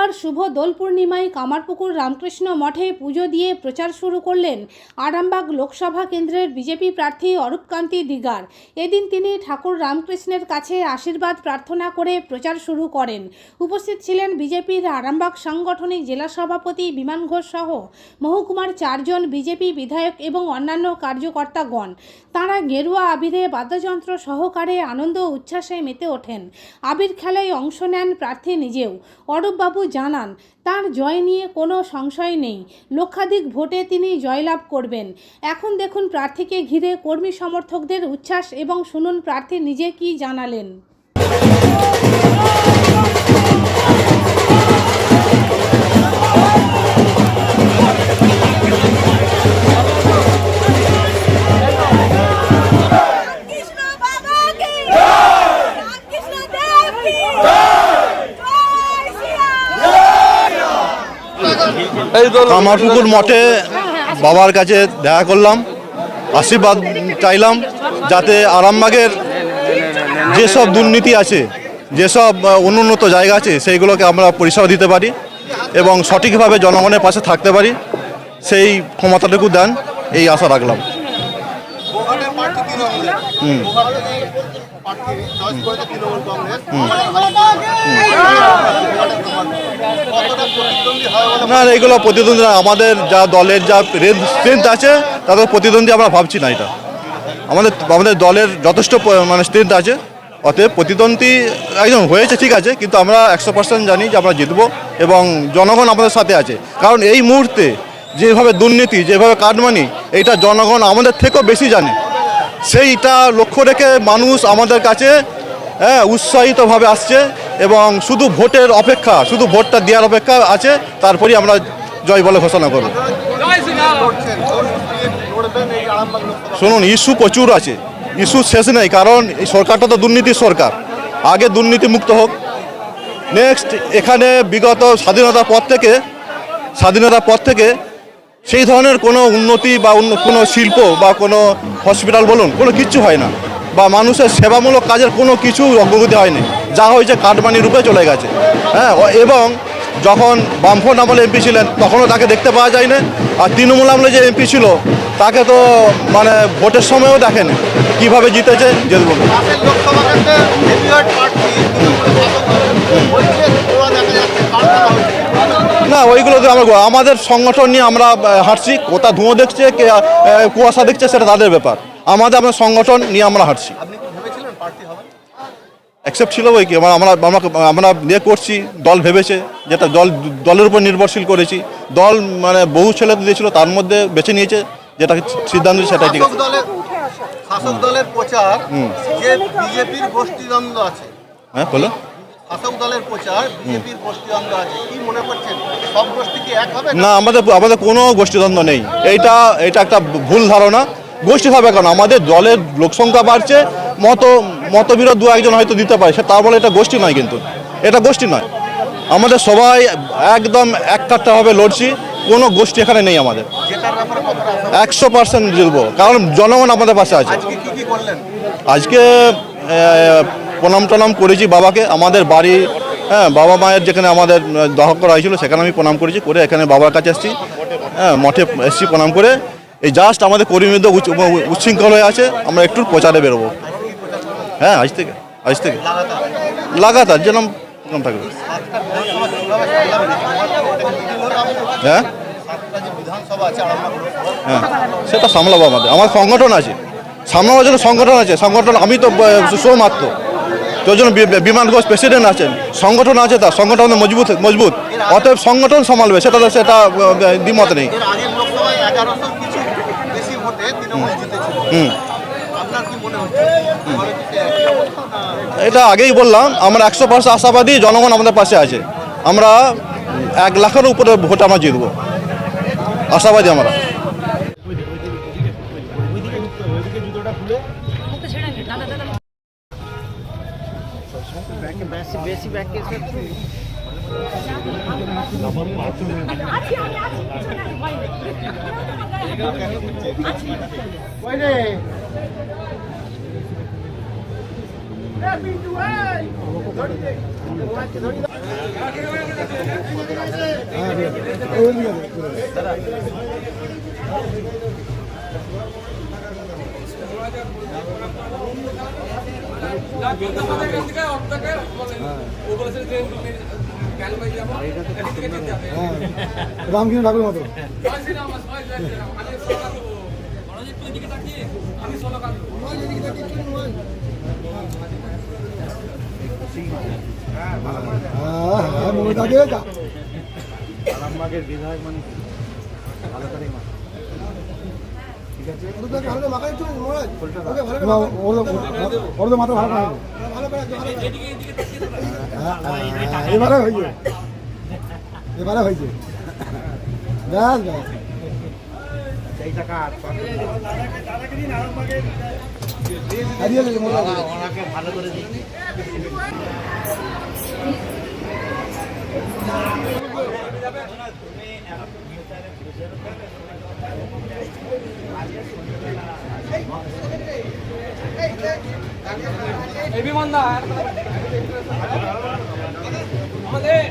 রোববার শুভ দোল পূর্ণিমায় কামারপুকুর রামকৃষ্ণ মঠে পুজো দিয়ে প্রচার শুরু করলেন আরামবাগ লোকসভা কেন্দ্রের বিজেপি প্রার্থী অরূপকান্তি দিগার। এদিন তিনি ঠাকুর রামকৃষ্ণের কাছে আশীর্বাদ প্রার্থনা করে প্রচার শুরু করেন। উপস্থিত ছিলেন বিজেপির আরামবাগ সাংগঠনিক জেলা সভাপতি বিমান ঘোষ সহ মহকুমার চারজন বিজেপি বিধায়ক এবং অন্যান্য কার্যকর্তাগণ। তাঁরা গেরুয়া আবিরে বাদ্যযন্ত্র সহকারে আনন্দ উচ্ছ্বাসে মেতে ওঠেন। আবির খেলায় অংশ নেন প্রার্থী নিজেও। অরূপবাবু জানান, তার জয় নিয়ে কোনো সংশয় নেই। লক্ষাধিক ভোটে তিনি জয়লাভ করবেন। এখন দেখুন প্রার্থীকে ঘিরে কর্মী সমর্থকদের উচ্ছ্বাস এবং শুনুন প্রার্থী নিজে কি জানালেন। কামারপুকুর মঠে বাবার কাছে দেখা করলাম, আশীর্বাদ চাইলাম, যাতে আরামবাগের যেসব দুর্নীতি আছে, যেসব অনুন্নত জায়গা আছে, সেইগুলোকে আমরা পরিষেবা দিতে পারি এবং সঠিকভাবে জনগণের পাশে থাকতে পারি, সেই ক্ষমতাটুকু দেন, এই আশা রাখলাম। না এইগুলো প্রতিদ্বন্দ্বী। আমাদের যা দলের যা স্ট্রেংথ আছে, তাদের প্রতিদ্বন্দ্বী আমরা ভাবছি না এটা আমাদের আমাদের দলের যথেষ্ট মানে স্ট্রেংথ আছে, অতএব প্রতিদ্বন্দ্বী একজন হয়েছে, ঠিক আছে, কিন্তু আমরা একশো পার্সেন্ট জানি যে আমরা জিতবো এবং জনগণ আমাদের সাথে আছে কারণ এই মুহূর্তে যেভাবে দুর্নীতি, যেভাবে কাটমানি এইটা জনগণ আমাদের থেকেও বেশি জানে সেইটা লক্ষ্য রেখে মানুষ আমাদের কাছে হ্যাঁ উৎসাহিতভাবে আসছে এবং শুধু ভোটের অপেক্ষা, শুধু ভোটটা দেওয়ার অপেক্ষা আছে, তারপরেই আমরা জয় বলে ঘোষণা করব। শুনুন, ইস্যু প্রচুর আছে, ইস্যু শেষ নেই, কারণ এই সরকারটা তো দুর্নীতির সরকার। আগে দুর্নীতি মুক্ত হোক। নেক্সট এখানে বিগত স্বাধীনতার পর থেকে, স্বাধীনতার পর থেকে সেই ধরনের কোনো উন্নতি বা অন্য কোনো শিল্প বা কোনো হসপিটাল বলুন, কোনো কিচ্ছু হয় না। বা মানুষের সেবামূলক কাজের কোনো কিছু অগ্রগতি হয়নি। যা হয়েছে কাটমানি রূপে চলে গেছে। হ্যাঁ এবং যখন বামফ্রন্ট আমলে এমপি ছিলেন, তখনও তাকে দেখতে পাওয়া যায় না আর তৃণমূল আমলে যে এমপি ছিল, তাকে তো মানে ভোটের সময়ও দেখেনি। কীভাবে জিতেছে জিতবো হয়েছে না ওইগুলো তো আমরা আমাদের সংগঠন নিয়ে আমরা হাঁটছি। কোথা ধুঁয়ো দেখছে কুয়াশা দেখছে সেটা তাদের ব্যাপার। আমাদের আমরা সংগঠন নিয়ে আমরা হাঁটছি। অ্যাকসেপ্ট ছিল ওই কি আমরা আমরা আমরা ইয়ে করছি দল ভেবেছে যেটা দল দলের উপর নির্ভরশীল করেছি। দল মানে বহু ছেলে দিয়েছিল তার মধ্যে বেছে নিয়েছে যেটা সিদ্ধান্ত সেটাই ঠিক আছে। শাসক দলের প্রচার যে বিজেপির গোষ্ঠীদ্বন্দ্ব আছে হ্যাঁ বলো দলের প্রচার বিজেপির গোষ্ঠীদ্বন্দ্ব আছে। কি মনে করছেন? সব গোষ্ঠী কি এক হবে? না আমাদের আমাদের কোনো গোষ্ঠীদ্বন্দ্ব নেই। এইটা এটা একটা ভুল ধারণা। গোষ্ঠী হবে কেন? আমাদের দলের লোকসংখ্যা বাড়ছে মত মতবিরোধ দু একজন হয়তো দিতে পারে। সে তার বলে এটা গোষ্ঠী নয় কিন্তু। এটা গোষ্ঠী নয়। আমাদের সবাই একদম এক কাট্টাভাবে লড়ছি। কোনো গোষ্ঠী এখানে নেই আমাদের? একশো পার্সেন্ট জিতবো। কারণ জনগণ আমাদের পাশে আছে। আজকে প্রণাম টনাম করেছি বাবাকে। আমাদের বাড়ি হ্যাঁ বাবা মায়ের যেখানে আমাদের দাহ করা হয়েছিল, সেখানে আমি প্রণাম করেছি, করে এখানে বাবার কাছে এসেছি। হ্যাঁ মঠে এসেছি প্রণাম করে। এই জাস্ট আমাদের কর্মীদের উচ্ছৃঙ্খল হয়ে আছে, আমরা একটু প্রচারে বেরোবো। হ্যাঁ আজ থেকে আজ থেকে। লাগাতার যেরকম প্রোগ্রাম থাকবে। হ্যাঁ? হ্যাঁ সেটা সামলাবো আমাদের। আমার সংগঠন আছে। সামলাবার জন্য সংগঠন আছে। সংগঠন, আমি তো শো মাত্র তোর জন্য বিমান ঘোষ প্রেসিডেন্ট আছেন। সংগঠন আছে তার। সংগঠন মজবুত মজবুত। অতএব সংগঠন সামালবে সেটা সেটা দ্বিমত নেই। হুম। এটা আগেই বললাম আমরা একশো পার্সেন্ট আশাবাদী জনগণ আমাদের পাশে আছে। আমরা এক লাখের উপরে ভোট আমরা জিতবো। আশাবাদী আমরা। বেশি বেশি ব্যাক কেসে ধরে হ্যাঁ। মমতা দিয়ে যা আরামবাগের বিধায়ক মানে ভালো করে ওর তো- ওর তো মাথা ভালো করে এবারে হয়েছে এবারে হয়েছে ব্যাস ব্যাস। কার? হারিয়ে গেছে মোটামুটি ওনাকে ভালো করে দিই